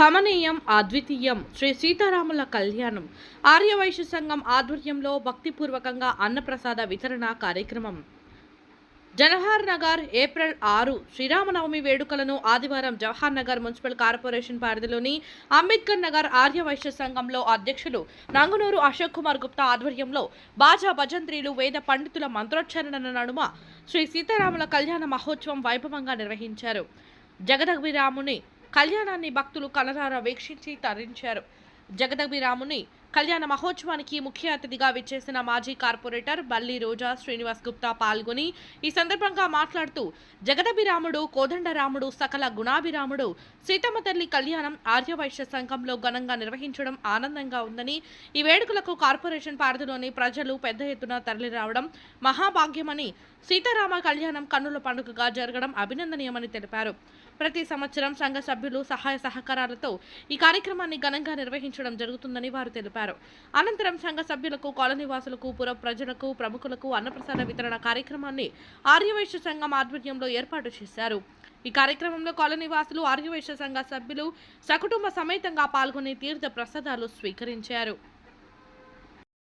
కమనీయం అద్వితీయం శ్రీ సీతారాముల కళ్యాణం ఆర్యవైశ్య సంఘం ఆధ్వర్యంలో భక్తిపూర్వకంగా అన్నప్రసాద వితరణ కార్యక్రమం. జవహర్ నగర్ ఏప్రిల్ ఆరు శ్రీరామనవమి వేడుకలను ఆదివారం జవహర్ నగర్ మున్సిపల్ కార్పొరేషన్ పరిధిలోని అంబేద్కర్ నగర్ ఆర్యవైశ్య సంఘంలో అధ్యక్షులు నంగునూరు అశోక్ కుమార్ గుప్తా ఆధ్వర్యంలో బాజా భజంత్రీలు వేద పండితుల మంత్రోచ్చరణల నడుమ శ్రీ సీతారాముల కళ్యాణ మహోత్సవం వైభవంగా నిర్వహించారు. జగదగ్విరాముని కళ్యాణాన్ని భక్తులు కలరారా వీక్షించి తరించారు. జగదభిరాముని కళ్యాణ మహోత్సవానికి ముఖ్య అతిథిగా విచ్చేసిన మాజీ కార్పొరేటర్ బల్లి రోజా శ్రీనివాస్ గుప్తా పాల్గొని ఈ సందర్భంగా మాట్లాడుతూ జగదభిరాముడు కోదండరాముడు సకల గుణాభిరాముడు సీతమ్మ తల్లి కళ్యాణం ఆర్యవైశ్య సంఘంలో ఘనంగా నిర్వహించడం ఆనందంగా ఉందని ఈ వేడుకలకు కార్పొరేషన్ పరిధిలోని ప్రజలు పెద్ద ఎత్తున తరలిరావడం మహాభాగ్యమని సీతారామ కళ్యాణం కన్నుల పండుగగా జరగడం అభినందనీయమని తెలిపారు. ప్రతి సంవత్సరం సంఘ సభ్యులు సహాయ సహకారాలతో ఈ కార్యక్రమాన్ని ఘనంగా నిర్వహించడం జరుగుతుందని వారు తెలిపారు. తెలిపారు. అనంతరం సంఘ సభ్యులకు కాలనీవాసులకు పుర ప్రజలకు ప్రముఖులకు అన్నప్రసాద వితరణ కార్యక్రమాన్ని ఆర్యవైశ్య సంఘం ఆధ్వర్యంలో ఏర్పాటు చేశారు. ఈ కార్యక్రమంలో కాలనీవాసులు ఆర్యవైశ్య సంఘ సభ్యులు సకుటుంబ సమేతంగా పాల్గొని తీర్థ ప్రసాదాలు స్వీకరించారు.